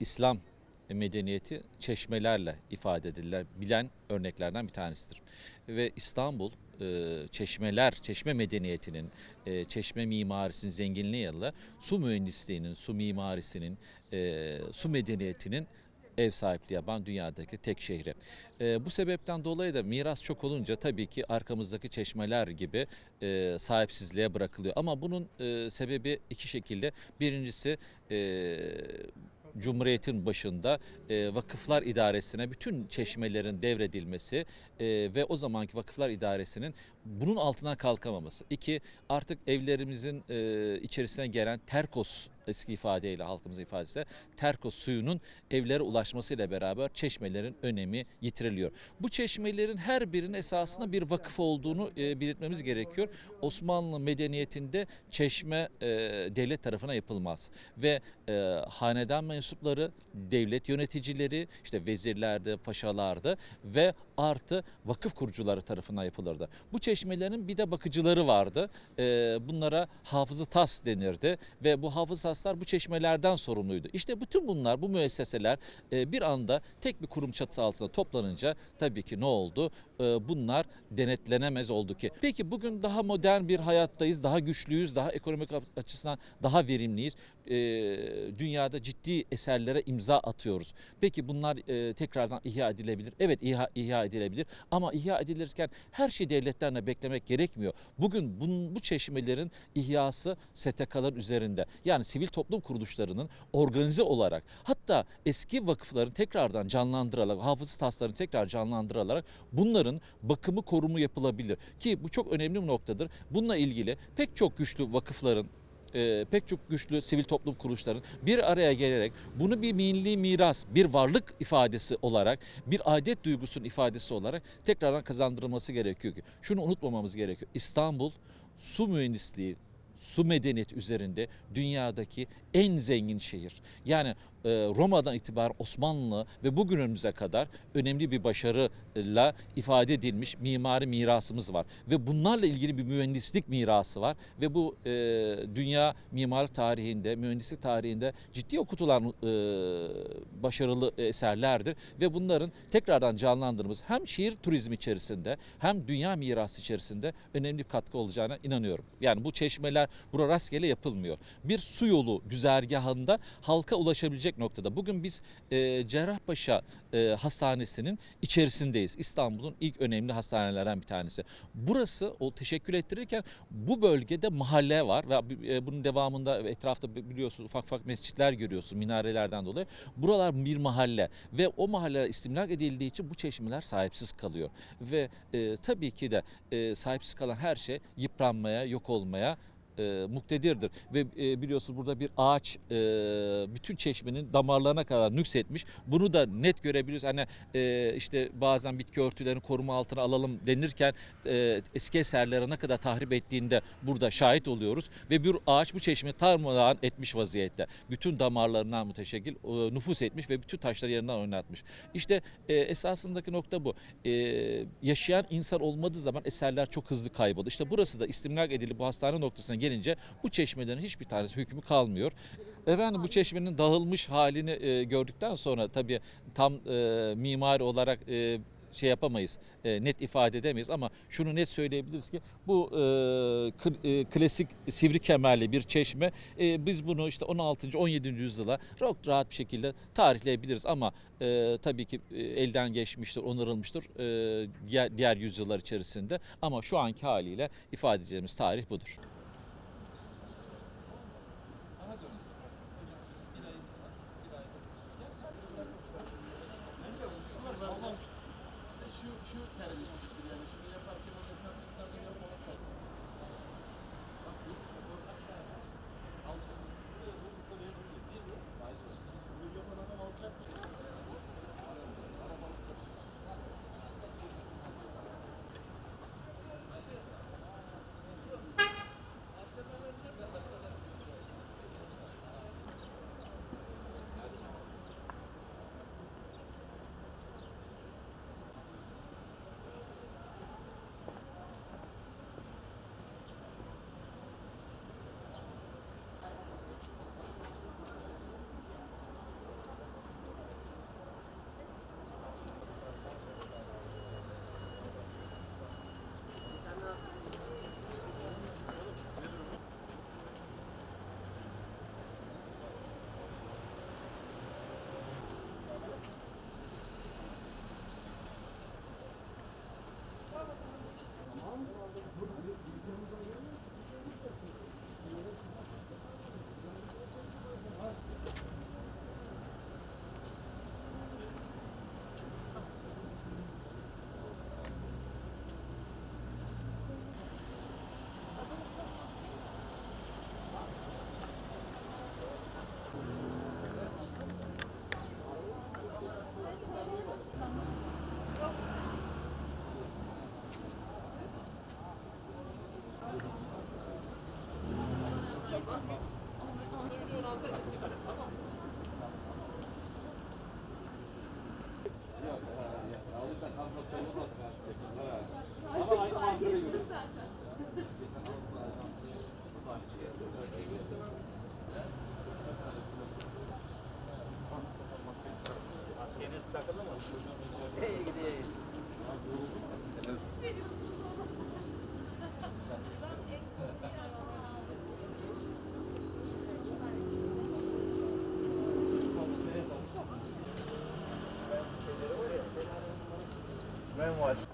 İslam medeniyeti çeşmelerle ifade edilir. Bilen örneklerden bir tanesidir. Ve İstanbul e, çeşmeler, çeşme medeniyetinin, e, çeşme mimarisinin zenginliği yanında su mühendisliğinin, su mimarisinin, e, su medeniyetinin ev sahipliği yapan dünyadaki tek şehri. E, bu sebepten dolayı da miras çok olunca tabii ki arkamızdaki çeşmeler gibi e, sahipsizliğe bırakılıyor. Ama bunun e, sebebi iki şekilde. Birincisi e, Cumhuriyet'in başında e, vakıflar idaresine bütün çeşmelerin devredilmesi e, ve o zamanki vakıflar idaresinin bunun altından kalkamaması. İki, artık evlerimizin e, içerisine gelen terkos eski ifadeyle halkımızın ifadesiyle terkos suyunun evlere ulaşmasıyla beraber çeşmelerin önemi yitiriliyor. Bu çeşmelerin her birinin esasında bir vakıf olduğunu e, belirtmemiz gerekiyor. Osmanlı medeniyetinde çeşme e, devlet tarafına yapılmaz ve e, hanedan mensupları, devlet yöneticileri, işte vezirlerde, paşalarda ve artı vakıf kurucuları tarafından yapılırdı. Bu çeşmelerin bir de bakıcıları vardı. E, bunlara hafızı tas denirdi ve bu hafız taslar bu çeşmelerden sorumluydu. İşte bütün bunlar, bu müesseseler e, bir anda tek bir kurum çatısı altında toplanınca tabii ki ne oldu? E, bunlar denetlenemez oldu ki. Peki bugün daha modern bir hayattayız, daha güçlüyüz, daha ekonomik açısından daha verimliyiz. E, dünyada ciddi eserlere imza atıyoruz. Peki bunlar e, tekrardan ihya edilebilir. Evet ihya, ihya edilebilir ama ihya edilirken her şeyi devletlerine beklemek gerekmiyor. Bugün bunun, bu çeşmelerin ihyası STK'ların üzerinde. Yani sivil toplum kuruluşlarının organize olarak hatta eski vakıfların tekrardan canlandırılarak, hafız taslarını tekrar canlandırılarak bunların bakımı korumu yapılabilir. Ki bu çok önemli bir noktadır. Bununla ilgili pek çok güçlü vakıfların e, pek çok güçlü sivil toplum kuruluşların bir araya gelerek bunu bir milli miras, bir varlık ifadesi olarak, bir adet duygusunun ifadesi olarak tekrardan kazandırılması gerekiyor ki. Şunu unutmamamız gerekiyor. İstanbul su mühendisliği, su medeniyeti üzerinde dünyadaki en zengin şehir. Yani e, Roma'dan itibaren Osmanlı ve bugünümüze kadar önemli bir başarıyla ifade edilmiş mimari mirasımız var. Ve bunlarla ilgili bir mühendislik mirası var. Ve bu e, dünya mimar tarihinde, mühendislik tarihinde ciddi okutulan e, başarılı eserlerdir. Ve bunların tekrardan canlandırmamız hem şehir turizmi içerisinde hem dünya mirası içerisinde önemli bir katkı olacağına inanıyorum. Yani bu çeşmeler bura rastgele yapılmıyor. Bir su yolu güzergahında halka ulaşabilecek noktada. Bugün biz e, Cerrahpaşa e, Hastanesi'nin içerisindeyiz. İstanbul'un ilk önemli hastanelerden bir tanesi. Burası o teşekkür ettirirken bu bölgede mahalle var ve e, bunun devamında etrafta biliyorsunuz ufak ufak mescitler görüyorsun minarelerden dolayı. Buralar bir mahalle ve o mahalleler istimlak edildiği için bu çeşmeler sahipsiz kalıyor. Ve e, tabii ki de e, sahipsiz kalan her şey yıpranmaya, yok olmaya e, muktedirdir. Ve e, biliyorsunuz burada bir ağaç e, bütün çeşmenin damarlarına kadar nüksetmiş. Bunu da net görebiliyoruz. Hani e, işte bazen bitki örtülerini koruma altına alalım denirken e, eski eserlere ne kadar tahrip ettiğinde burada şahit oluyoruz. Ve bir ağaç bu çeşmeyi tarmadan etmiş vaziyette. Bütün damarlarından müteşekkil e, nüfus etmiş ve bütün taşları yerinden oynatmış. İşte e, esasındaki nokta bu. E, yaşayan insan olmadığı zaman eserler çok hızlı kayboluyor. İşte burası da istimlak edilip bu hastane noktasına gelince bu çeşmelerin hiçbir tanesi hükmü kalmıyor. Efendim bu çeşmenin dağılmış halini e, gördükten sonra tabii tam e, mimari olarak e, şey yapamayız, e, net ifade edemeyiz ama şunu net söyleyebiliriz ki bu e, kl- e, klasik sivri kemerli bir çeşme e, biz bunu işte 16. 17. yüzyıla çok rahat bir şekilde tarihleyebiliriz ama e, tabii ki e, elden geçmiştir, onarılmıştır e, diğer, diğer yüzyıllar içerisinde ama şu anki haliyle ifade edeceğimiz tarih budur. Ama aynı mantığı gibi. Maskeniz takılı mı? Hey gideyim. Ne diyorsunuz oğlum? much.